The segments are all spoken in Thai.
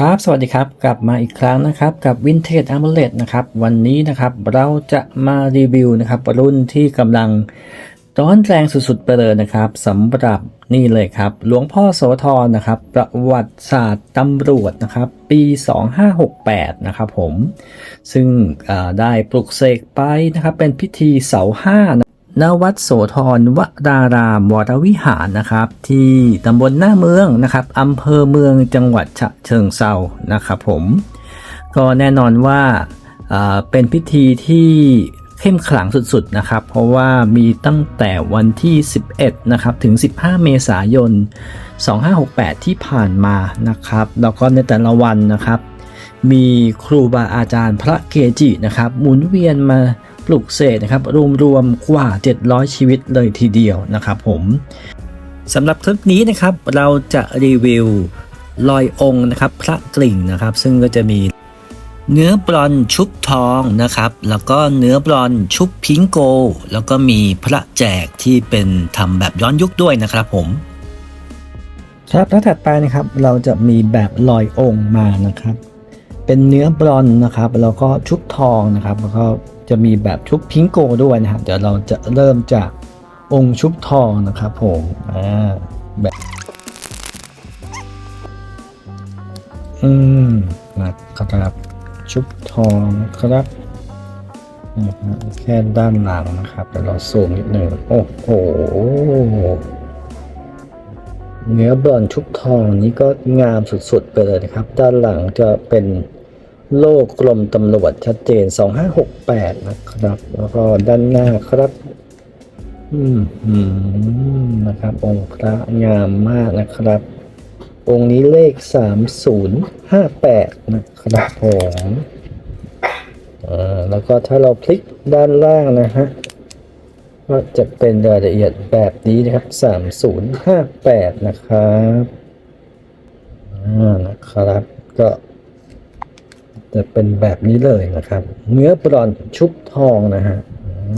ครับ สวัสดีครับ กลับมาอีกครั้งนะครับ กับ Vintage Amulet นะครับ วันนี้นะครับเราจะมารีวิวนะครับ รุ่นที่กำลังร้อนแรงสุดๆไปเลยนะครับสำหรับนี่เลยครับ หลวงพ่อโสธรนะครับ ประวัติศาสตร์ตำรวจนะครับ ปี 2568 นะครับผม ซึ่งได้ปลุกเสกไปนะครับ เป็นพิธีเสาห้านะ ณวัดโสธรวดารามวรวิหารนะครับ ที่ตำบลหน้าเมืองนะครับอำเภอเมืองจังหวัดฉะเชิงเซานะครับผม ก็แน่นอนว่าเป็นพิธีที่เข้มขลังสุดๆนะครับ เพราะว่ามีตั้งแต่วันที่ 11 นะครับถึง 15 เมษายน 2568 ที่ผ่านมานะครับ แล้วก็ในแต่ละวันนะครับ มีครูบาอาจารย์พระเกจินะครับ หมุนเวียนมา ปลุกเสกนะครับรวมๆกว่า 700 ชีวิตเลยทีเดียวนะครับผมสำหรับคลิปนี้นะครับเราจะรีวิวลอยองค์นะครับพระกลิ่งนะครับ ซึ่งก็จะมีเนื้อบรอนชุบทองนะครับ แล้วก็เนื้อบรอนชุบพิงโก แล้วก็มีพระแจกที่เป็นทำแบบย้อนยุคด้วยนะครับผม ครับแล้วถัดไปนะครับเราจะมีแบบลอยองค์มานะครับ เป็นเนื้อบรอนนะครับ แล้วก็ชุบทองนะครับ แล้วก็ จะมีแบบชุบพิงโกด้วยนะครับเดี๋ยวเราจะเริ่มจากองค์ชุบทองนะครับผมอ่าแบบอืมนะครับชุบทองครับนะครับแค่ด้านหลังนะครับเดี๋ยวเราซูมนิดหนึ่งโอ้โหเนื้อบรอนชุบทองนี้ก็งามสุดๆไปเลยนะครับ ด้านหลังจะเป็น โลกกลมตำรวจชัดเจน 2568 นะครับ แล้วก็ด้านหน้าครับ อืมนะครับ องค์พระงามมากนะครับ องค์นี้เลข 3058 นะครับผมแล้วก็ถ้าเราพลิกด้านล่างนะฮะ ก็จะเป็นรายละเอียดแบบนี้นะครับ 3058 นะครับ อ่า นะครับ ก็ จะเป็นแบบนี้เลยนะครับ เนื้อบรอนชุบทองนะฮะ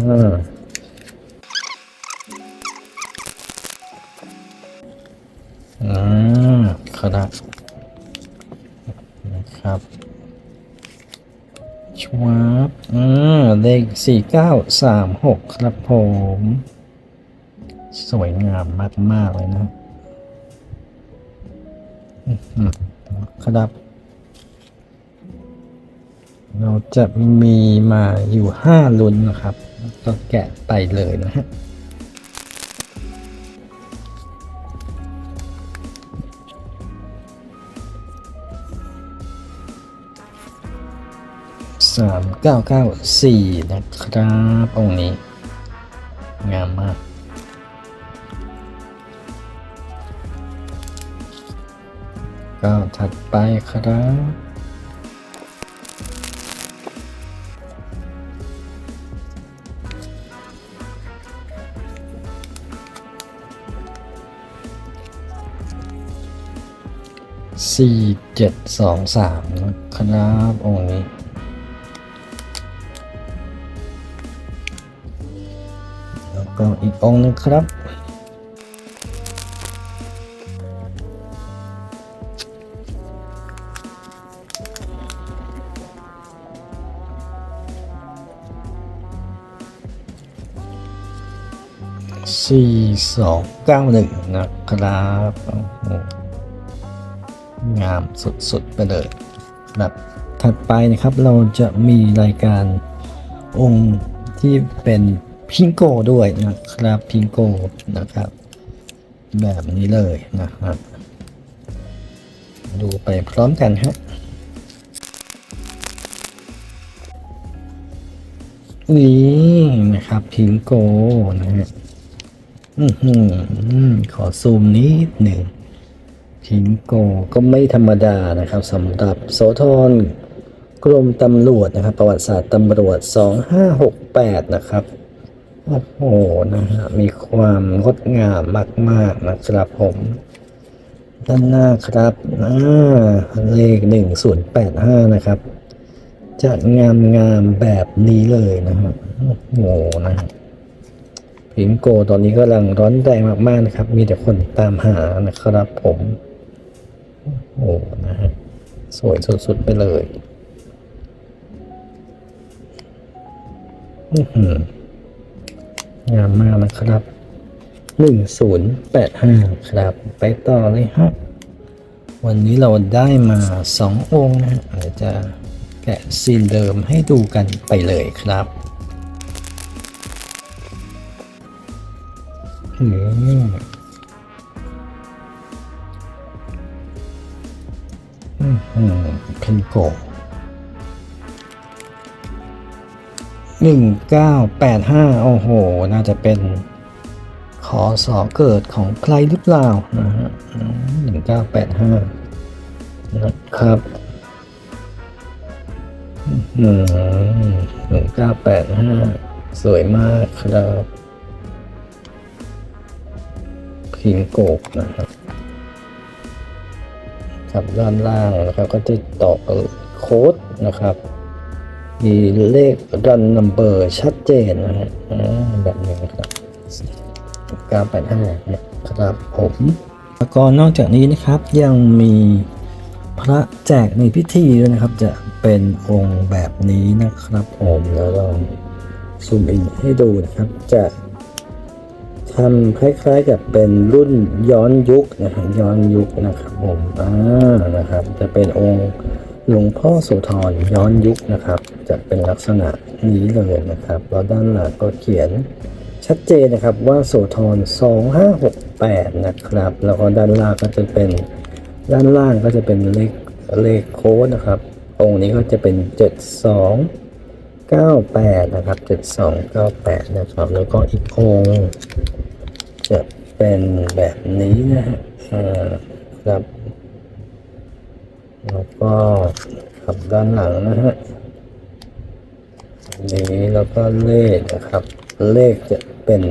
อ่าอ่าครับนะครับชวาบอ่าเลขสี่เก้าสามหกครับผม สวยงามมาก ๆ เลยนะอื้อหือครับ เราจะมีมาอยู่ห้าลุ้นนะครับ ก็แกะไปเลยนะฮะสามเก้าเก้าสี่นะครับองนี้ งามมากก็ถัดไปครับ สี่เจ็ดสองสามนะครับองค์นี้แล้วก็อีกองค์หนึงครับสี่สองเก้าหนึ่งนะครับ งามสุดๆไปเลยแบบถัดไปนะครับเราจะมีรายการองค์ที่เป็นพิงโกด้วยนะครับพิงโกนะครับ แบบนี้เลยนะครับดูไปพร้อมกันฮะนี่นะครับพิงโกนะฮะอือหือขอซูมนิดหนึ่ง พิงโกก็ไม่ธรรมดานะครับสำหรับโสธรกรมตำรวจนะครับ ประวัติศาสตร์ตำรวจ 2568 นะครับโอ้โหนะฮะมีความงดงามมาก ๆ นะครับผม ด้านหน้าครับอ่าเลข 1085 นะครับ จะงามงามๆแบบนี้เลยนะครับโอ้โหนะพิงโกตอนนี้กำลังร้อนแรงมาก ๆ นะครับ มีแต่คนตามหานะครับผม โอ้โหนะฮะสวยสุดๆไปเลยอืงามมากนะครับหนึ่งศูนย์แปดห้าครับ ไปต่อเลยครับวันนี้เราได้มาสององค์นะฮะเดี๋ยวจะแกะซีนเดิมให้ดูกันไปเลยครับอืม อืมคันโกหนึ่งเก้าแปดห้าโอ้โห น่าจะเป็นขอสอเกิดของใครหรือเปล่านะฮะหนึ่งเก้าแปดห้านะครับหนึ่งเก้าแปดห้าสวยมากครับพิงโกกนะครับ ครับ ด้านล่างนะครับก็จะต่อโค้ดนะครับ มีเลขรันนัมเบอร์ชัดเจนนะฮะแบบนี้นะครับ985นะครับผมแล้วก็นอกจากนี้นะครับยังมีพระแจกในพิธีด้วยนะครับ จะเป็นองค์แบบนี้นะครับผมแล้วลองซูมอินให้ดูนะครับจะ ทำคล้ายๆกับเป็นรุ่นย้อนยุคนะครับย้อนยุคนะครับผมอ่านะครับ จะเป็นองค์หลวงพ่อโสธรย้อนยุคนะครับ จะเป็นลักษณะนี้เลยนะครับแล้วด้านหลังก็เขียนชัดเจนนะครับว่าโสธร2568 นะครับ แล้วก็ด้านล่างก็จะเป็นด้านล่างก็จะเป็นเลขเลขโค้ดนะครับ องค์นี้ก็จะเป็น 7298 นะครับ 7298 นะครับ แล้วก็อีกองค์ จะเป็นแบบนี้นะฮะครับ แล้วก็ขับด้านหลังนะฮะนี้แล้วก็เลขนะครับ เลขจะเป็น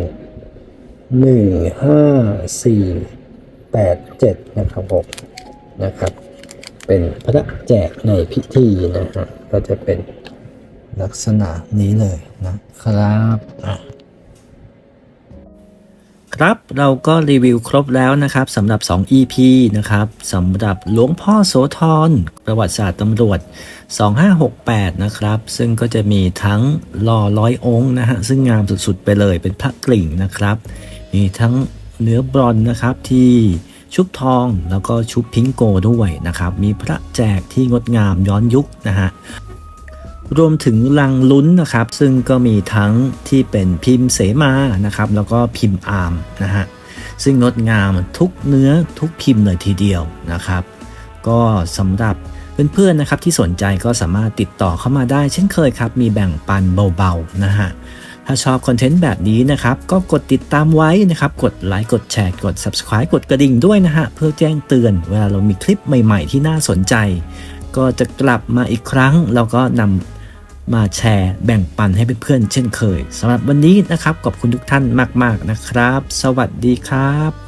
หนึ่งห้าสี่แปดเจ็ดนะครับผมนะครับ เป็นพระแจกในพิธีนะฮะก็จะเป็นลักษณะนี้เลยนะครับ ครับเราก็รีวิวครบแล้วนะครับสำหรับ 2 EP นะครับสำหรับหลวงพ่อโสธรประวัติศาสตร์ตำรวจ 2568 นะครับ ซึ่งก็จะมีทั้งหล่อร้อยองค์นะฮะซึ่งงามสุดๆไปเลยเป็นพระกลิ่งนะครับ มีทั้งเนื้อบรอนนะครับที่ชุบทองแล้วก็ชุบพิงโกด้วยนะครับ มีพระแจกที่งดงามย้อนยุคนะฮะ รวมถึงลังลุ้นนะครับ ซึ่งก็มีทั้งที่เป็นพิมพ์เสมานะครับ แล้วก็พิมพ์อาร์มนะฮะซึ่งงดงามทุกเนื้อทุกพิมพ์เลยทีเดียวนะครับ ก็สำหรับเพื่อนๆนะครับที่สนใจก็สามารถติดต่อเข้ามาได้ เช่นเคยครับ มีแบ่งปันเบาๆนะฮะถ้าชอบคอนเทนต์แบบนี้นะครับ ก็กดติดตามไว้นะครับ กดไลค์กดแชร์กด Subscribe กดกระดิ่งด้วยนะฮะ เพื่อแจ้งเตือนเวลาเรามีคลิปใหม่ๆที่น่าสนใจ ก็จะกลับมาอีกครั้ง แล้วก็นำ มาแชร์แบ่งปันให้เพื่อนๆเช่นเคยสำหรับวันนี้นะครับขอบคุณทุกท่านมาก ๆนะครับ สวัสดีครับ